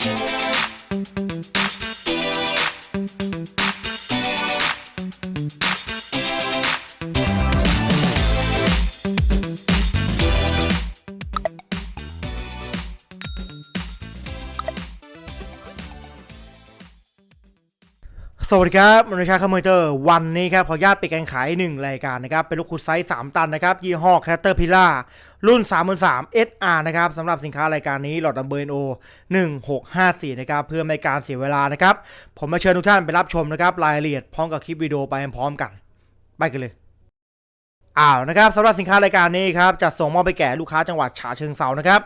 สวัสดีครับมนุษย์ชาคอมเมอร์เตอร์วันนี้ครับขออนุญาตไปดการขาย 1 รายการนะครับ เป็นลูกคุดไซส์ 3 ตันนะครับ ยี่ห้อแคตเตอร์พิล่า รุ่น 33 SR นะครับสำหรับสินค้ารายการนี้หลอดดัมเบิลโอ1654 นะครับ เพื่อไม่ให้การเสียเวลานะครับ ผมมาเชิญทุกท่านไปรับชมนะครับ รายละเอียดพร้อมกับคลิปวิดีโอไปพร้อมกัน ไปกันเลย อ้าวนะครับสำหรับสินค้ารายการนี้ครับจะส่งมอบไปแก่ลูกค้าจังหวัดฉะเชิงเซานะครับ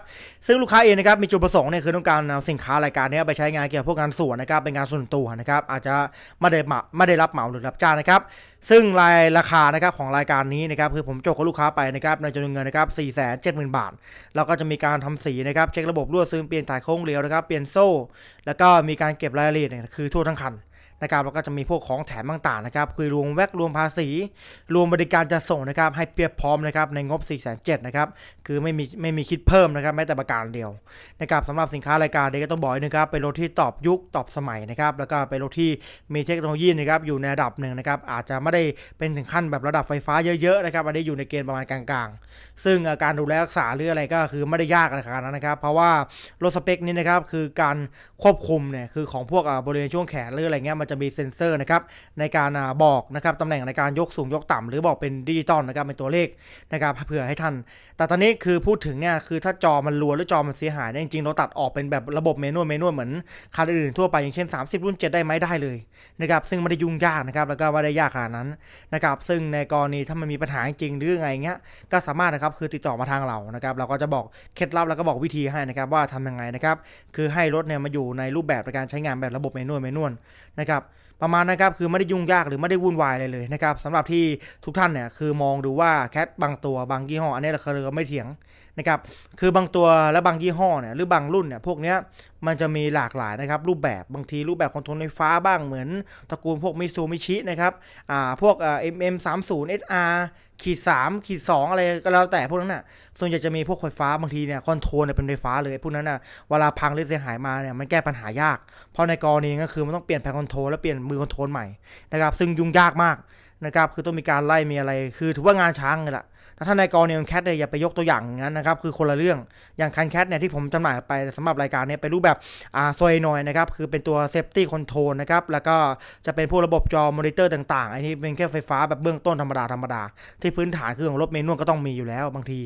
ซึ่งลูกค้าเองนะครับมีจุดประสงค์เนี่ยคือต้องการเอาสินค้ารายการนี้ไปใช้งานเกี่ยวกับพวกงานส่วนนะครับเป็นงานส่วนตัวนะครับอาจจะไม่ได้มาไม่ได้รับเหมาหรือรับจ้างนะครับซึ่งรายราคานะครับของรายการนี้นะครับคือผมโจกกับลูกค้าไปนะครับในจำนวนเงินนะครับ4 7 0 0 0 0 บาทแล้วก็จะมีการทำสีนะครับเช็คระบบรั่วซึมเปลี่ยนถ่ายโค้งเรียวนะครับเปลี่ยนโซ่ แล้วก็มีการเก็บรายละเอียดเนี่ยคือทั่วทั้งคัน นะครับแล้วก็จะมีพวกของแถมต่างๆนะครับคือรวมแวกรวมภาษี รวมบริการจะส่งนะครับให้เพียบพร้อมนะครับในงบ 4 7 0 0นะครับคือไม่มีไม่มีคิดเพิ่มนะครับแม้แต่ประการเดียวนะครับสำหรับสินค้ารายการนี้ก็ต้องบอกนะครับเป็นรถที่ตอบยุคตอบสมัยนะครับแล้วก็เป็นรถที่มีเทคโนโลยีนะครับอยู่ในระดับหนึ่งนะครับอาจจะไม่ได้เป็นถึงขั้นแบบระดับไฟฟ้าเยอะๆนะครับอันนี้อยู่ในเกณฑ์ประมาณกลางๆ ซึ่งการดูแลรักษาหรืออะไรก็คือไม่ได้ยากขนาดนั้นนะครับ เพราะว่ารถสเปคนี้นะครับคือการควบคุมเนี่ยคือของพวกบริเวณช่วงแขนหรืออะไรเงี้ยมันจะมีเซ็นเซอร์นะครับในการบอกนะครับตำแหน่งในการยกสูงยกต่ำหรือบอกเป็นดิจิตอลนะครับเป็นตัวเลขนะครับเผื่อให้ท่านแต่ตอนนี้คือพูดถึงเนี่ยคือถ้าจอมันรัวหรือจอมันเสียหายเนี่ยจริงๆเราตัดออกเป็นแบบระบบเมนูเมนูเหมือนคันอื่นๆทั่วไปอย่างเช่น 30 รุ่น 7 ได้ไหมได้เลยนะครับซึ่งไม่ได้ยุ่งยากนะครับแล้วก็ไม่ได้ยากขนาดนั้นนะครับซึ่งในกรณีถ้ามันมีปัญหาจริงหรือไงเงี้ยก็สามารถนะครับคือติดต่อมาทางเรานะครับเราก็จะบอกเคล็ดลับแล้วก็บอกวิธีให้นะครับว่าทำยังไงนะครับคือให้รถเนี่ยมาอยู่ในรูปแบบในการใช้งานแบบระบบเมนูเมนูนะครับ ประมาณนะครับคือไม่ได้ยุ่งยากหรือไม่ได้วุ่นวายอะไรเลยนะครับสำหรับที่ทุกท่านเนี่ยคือมองดูว่าแคทบางตัวบางยี่ห้ออันนี้เราเคยไม่เถียง นะครับ คือบางตัวและบางยี่ห้อเนี่ยหรือบางรุ่นเนี่ยพวกเนี้ยมันจะมีหลากหลายนะครับรูปแบบบางทีรูปแบบคอนโทรลไฟฟ้าบ้างเหมือนตระกูลพวกมิซูมิชินะครับอ่าพวกอ่า MM 3 0 SR ขีดสามขีดสองอะไรก็แล้วแต่พวกนั้นน่ะส่วนใหญ่จะมีพวกไฟฟ้าบางทีเนี่ยคอนโทรลเนี่ยเป็นไฟฟ้าเลยพวกนั้นน่ะเวลาพังหรือเสียหายมาเนี่ยมันแก้ปัญหายาก เพราะในกรณีก็คือมันต้องเปลี่ยนแผงคอนโทรลและเปลี่ยนมือคอนโทรลใหม่นะครับซึ่งยุ่งยากมากนะครับคือต้องมีการไล่มีอะไรคือถือว่างานช้างเลยล่ะ แต่ถ้าในกรณีของแคทเนี่ยอย่าไปยกตัวอย่างงั้นนะครับคือคนละเรื่องอย่างคันแคทเนี่ยที่ผมจำหน่ายไปสำหรับรายการเนี่ยเป็นรูปแบบอ่าโซยนอยนะครับคือเป็นตัวเซฟตี้คอนโทรลนะครับแล้วก็จะเป็นพวกระบบจอมอนิเตอร์ต่างๆอันนี้เป็นแค่ไฟฟ้าแบบเบื้องต้นธรรมดาธรรมดาที่พื้นฐานคือของรถเมนวลก็ต้องมีอยู่แล้วบางที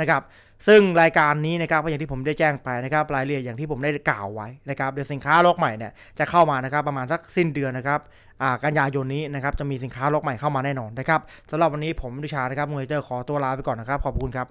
นะครับซึ่งรายการนี้นะครับอย่างที่ผมได้แจ้งไปนะครับรายละเอียดอย่างที่ผมได้กล่าวไว้นะครับเดี๋ยวสินค้าล็อกใหม่เนี่ยจะเข้ามานะครับประมาณสักสิ้นเดือนนะครับอ่ากันยายนนี้นะครับจะมีสินค้าล็อกใหม่เข้ามาแน่นอนนะครับสำหรับวันนี้ผมดิชานะครับมวยเจอขอตัวลาไปก่อนนะครับ ขอบคุณครับ